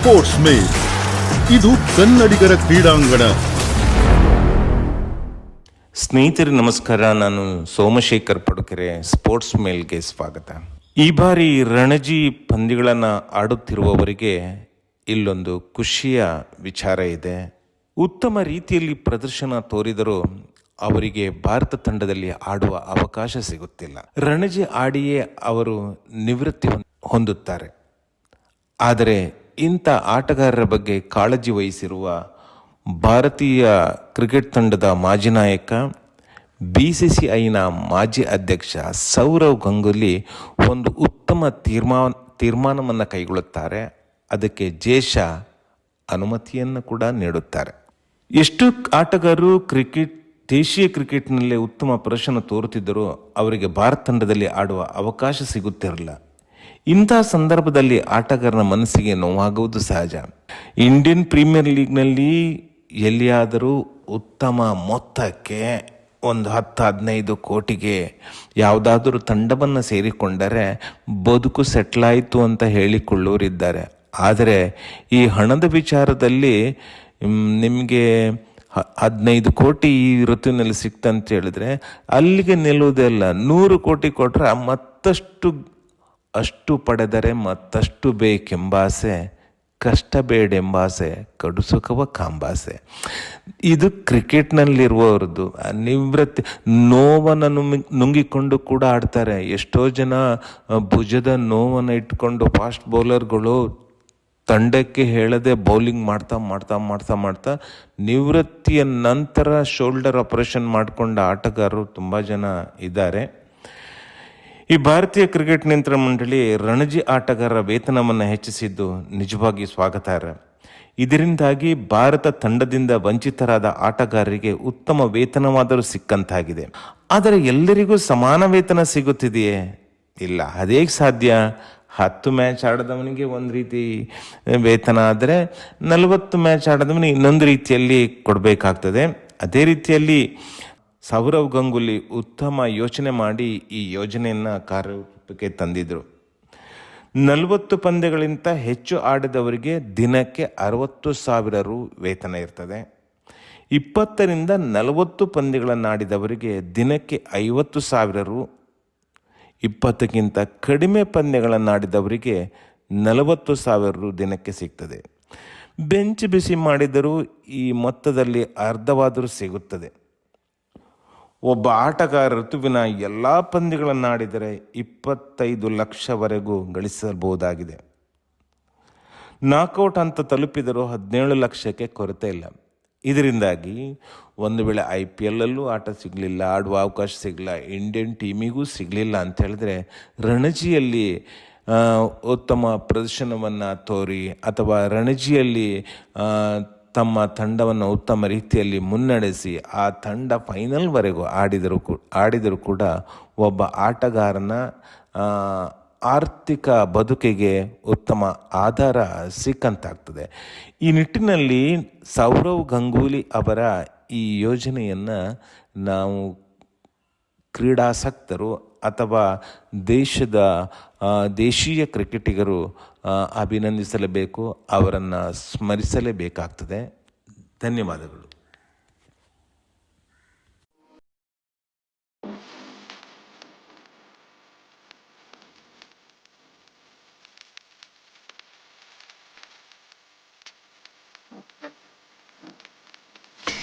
Sports ಮೇಲ್ ಇದು ಕನ್ನಡಿಗರ ಕ್ರೀಡಾಂಗಣ. ಸ್ನೇಹಿತರೆ, ನಮಸ್ಕಾರ. ನಾನು ಸೋಮಶೇಖರ್ ಪಡುಕೆರೆ ಸ್ಪೋರ್ಟ್ಸ್ ಮೇಲ್ಗೆ ಸ್ವಾಗತ. ಈ ಬಾರಿ ರಣಜಿ ಪಂದ್ಯಗಳನ್ನು ಆಡುತ್ತಿರುವವರಿಗೆ ಇಲ್ಲೊಂದು ಖುಷಿಯ ವಿಚಾರ ಇದೆ. ಉತ್ತಮ ರೀತಿಯಲ್ಲಿ ಪ್ರದರ್ಶನ ತೋರಿದರೂ ಅವರಿಗೆ ಭಾರತ ತಂಡದಲ್ಲಿ ಆಡುವ ಅವಕಾಶ ಸಿಗುತ್ತಿಲ್ಲ. ರಣಜಿ ಆಡಿಯೇ ಅವರು ನಿವೃತ್ತಿ ಹೊಂದ್- ಹೊಂದುತ್ತಾರೆ. ಆದರೆ ಇಂಥ ಆಟಗಾರರ ಬಗ್ಗೆ ಕಾಳಜಿ ವಹಿಸಿರುವ ಭಾರತೀಯ ಕ್ರಿಕೆಟ್ ತಂಡದ ಮಾಜಿ ನಾಯಕ ಬಿ ಸಿ ಸಿ ಐನ ಮಾಜಿ ಅಧ್ಯಕ್ಷ ಸೌರವ್ ಗಂಗೂಲಿ ಒಂದು ಉತ್ತಮ ತೀರ್ಮಾ ತೀರ್ಮಾನವನ್ನು ಕೈಗೊಳ್ಳುತ್ತಾರೆ. ಅದಕ್ಕೆ ಜೇಷ ಅನುಮತಿಯನ್ನು ಕೂಡ ನೀಡುತ್ತಾರೆ. ಎಷ್ಟು ಆಟಗಾರರು ಕ್ರಿಕೆಟ್, ದೇಶೀಯ ಕ್ರಿಕೆಟ್ನಲ್ಲೇ ಉತ್ತಮ ಪ್ರದರ್ಶನ ತೋರುತ್ತಿದ್ದರೂ ಅವರಿಗೆ ಭಾರತ ತಂಡದಲ್ಲಿ ಆಡುವ ಅವಕಾಶ ಸಿಗುತ್ತಿರಲಿಲ್ಲ. ಇಂತಹ ಸಂದರ್ಭದಲ್ಲಿ ಆಟಗಾರನ ಮನಸ್ಸಿಗೆ ನೋವಾಗುವುದು ಸಹಜ. ಇಂಡಿಯನ್ ಪ್ರೀಮಿಯರ್ ಲೀಗ್ನಲ್ಲಿ ಎಲ್ಲಿಯಾದರೂ ಉತ್ತಮ ಮೊತ್ತಕ್ಕೆ ಒಂದು ಹತ್ತು ಹದಿನೈದು ಕೋಟಿಗೆ ಯಾವುದಾದರೂ ತಂಡವನ್ನು ಸೇರಿಕೊಂಡರೆ ಬದುಕು ಸೆಟ್ಲಾಯಿತು ಅಂತ ಹೇಳಿಕೊಳ್ಳುವರಿದ್ದಾರೆ ಆದರೆ ಈ ಹಣದ ವಿಚಾರದಲ್ಲಿ ನಿಮಗೆ ಹದಿನೈದು ಕೋಟಿ ಈ ಋತುವಿನಲ್ಲಿ ಸಿಕ್ತಂತ ಹೇಳಿದ್ರೆ ಅಲ್ಲಿಗೆ ನಿಲ್ಲುವುದೇ ಅಲ್ಲ. ನೂರು ಕೋಟಿ ಕೊಟ್ಟರೆ ಮತ್ತಷ್ಟು ಅಷ್ಟು ಪಡೆದರೆ ಮತ್ತಷ್ಟು ಬೇಕೆಂಬಾಸೆ ಕಷ್ಟ ಬೇಡೆಂಬಾಸೆ ಕಡುಸುಕವ ಕಾಂಬಾಸೆ. ಇದು ಕ್ರಿಕೆಟ್ನಲ್ಲಿರುವವ್ರದ್ದು. ನಿವೃತ್ತಿ, ನೋವನ್ನು ನುಂಗಿ ನುಂಗಿಕೊಂಡು ಕೂಡ ಆಡ್ತಾರೆ. ಎಷ್ಟೋ ಜನ ಭುಜದ ನೋವನ್ನು ಇಟ್ಕೊಂಡು ಫಾಸ್ಟ್ ಬೌಲರ್ಗಳು ತಂಡಕ್ಕೆ ಹೇಳದೆ ಬೌಲಿಂಗ್ ಮಾಡ್ತಾ ಮಾಡ್ತಾ ಮಾಡ್ತಾ ಮಾಡ್ತಾ ನಿವೃತ್ತಿಯ ನಂತರ ಶೋಲ್ಡರ್ ಆಪರೇಷನ್ ಮಾಡಿಕೊಂಡ ಆಟಗಾರರು ತುಂಬ ಜನ ಇದ್ದಾರೆ. ಈ ಭಾರತೀಯ ಕ್ರಿಕೆಟ್ ನಿಯಂತ್ರಣ ಮಂಡಳಿ ರಣಜಿ ಆಟಗಾರರ ವೇತನವನ್ನು ಹೆಚ್ಚಿಸಿದ್ದು ನಿಜವಾಗಿ ಸ್ವಾಗತಾರ್ಹ. ಇದರಿಂದಾಗಿ ಭಾರತ ತಂಡದಿಂದ ವಂಚಿತರಾದ ಆಟಗಾರರಿಗೆ ಉತ್ತಮ ವೇತನವಾದರೂ ಸಿಕ್ಕಂತಾಗಿದೆ. ಆದರೆ ಎಲ್ಲರಿಗೂ ಸಮಾನ ವೇತನ ಸಿಗುತ್ತಿದೆಯೇ? ಇಲ್ಲ. ಅದೇಗೆ ಸಾಧ್ಯ? ಹತ್ತು ಮ್ಯಾಚ್ ಆಡದವನಿಗೆ ಒಂದು ರೀತಿ ವೇತನ ಆದರೆ ನಲವತ್ತು ಮ್ಯಾಚ್ ಆಡದವನಿಗೆ ಇನ್ನೊಂದು ರೀತಿಯಲ್ಲಿ ಕೊಡಬೇಕಾಗ್ತದೆ. ಅದೇ ರೀತಿಯಲ್ಲಿ ಸೌರವ್ ಗಂಗೂಲಿ ಉತ್ತಮ ಯೋಚನೆ ಮಾಡಿ ಈ ಯೋಜನೆಯನ್ನು ಕಾರ್ಯರೂಪಕ್ಕೆ ತಂದಿದ್ದರು ನಲವತ್ತು ಪಂದ್ಯಗಳಿಂತ ಹೆಚ್ಚು ಆಡಿದವರಿಗೆ ದಿನಕ್ಕೆ ಅರವತ್ತು ಸಾವಿರ ರು ವೇತನ ಇರ್ತದೆ. ಇಪ್ಪತ್ತರಿಂದ ನಲವತ್ತು ಪಂದ್ಯಗಳನ್ನು ಆಡಿದವರಿಗೆ ದಿನಕ್ಕೆ ಐವತ್ತು ಸಾವಿರ ರು, ಇಪ್ಪತ್ತಕ್ಕಿಂತ ಕಡಿಮೆ ಪಂದ್ಯಗಳನ್ನು ಆಡಿದವರಿಗೆ ನಲವತ್ತು ಸಾವಿರ ರು ದಿನಕ್ಕೆ ಸಿಗ್ತದೆ. ಬೆಂಚ್ ಬಿಸಿ ಮಾಡಿದರೂ ಈ ಮೊತ್ತದಲ್ಲಿ ಅರ್ಧವಾದರೂ ಸಿಗುತ್ತದೆ. ಒಬ್ಬ ಆಟಗಾರ ಋತುವಿನ ಎಲ್ಲ ಪಂದ್ಯಗಳನ್ನು ಆಡಿದರೆ ಇಪ್ಪತ್ತೈದು ಲಕ್ಷವರೆಗೂ ಗಳಿಸಬಹುದಾಗಿದೆ. ನಾಕೌಟ್ ಅಂತ ತಲುಪಿದರೂ ಹದಿನೇಳು ಲಕ್ಷಕ್ಕೆ ಕೊರತೆ ಇಲ್ಲ. ಇದರಿಂದಾಗಿ ಒಂದು ವೇಳೆ ಐ ಪಿ ಎಲ್ಲಲ್ಲೂ ಆಟ ಸಿಗಲಿಲ್ಲ, ಆಡುವ ಅವಕಾಶ ಸಿಗಲಿಲ್ಲ, ಇಂಡಿಯನ್ ಟೀಮಿಗೂ ಸಿಗಲಿಲ್ಲ ಅಂತ ಹೇಳಿದ್ರೆ ರಣಜಿಯಲ್ಲಿ ಉತ್ತಮ ಪ್ರದರ್ಶನವನ್ನು ತೋರಿ ಅಥವಾ ರಣಜಿಯಲ್ಲಿ ತಮ್ಮ ತಂಡವನ್ನು ಉತ್ತಮ ರೀತಿಯಲ್ಲಿ ಮುನ್ನಡೆಸಿ, ಆ ತಂಡ ಫೈನಲ್ವರೆಗೂ ಆಡಿದರೂ ಕೂ, ಆಡಿದರೂ ಕೂಡ ಒಬ್ಬ ಆಟಗಾರನ ಆರ್ಥಿಕ ಬದುಕಿಗೆ ಉತ್ತಮ ಆಧಾರ ಸಿಕ್ಕಂತಾಗ್ತದೆ. ಈ ನಿಟ್ಟಿನಲ್ಲಿ ಸೌರವ್ ಗಂಗೂಲಿ ಅವರ ಈ ಯೋಜನೆಯನ್ನು ನಾವು ಕ್ರೀಡಾಸಕ್ತರು ಅಥವಾ ದೇಶದ ದೇಶೀಯ ಕ್ರಿಕೆಟಿಗರು ಅಭಿನಂದಿಸಲೇಬೇಕು ಅವರನ್ನು ಸ್ಮರಿಸಲೇಬೇಕಾಗ್ತದೆ. ಧನ್ಯವಾದಗಳು.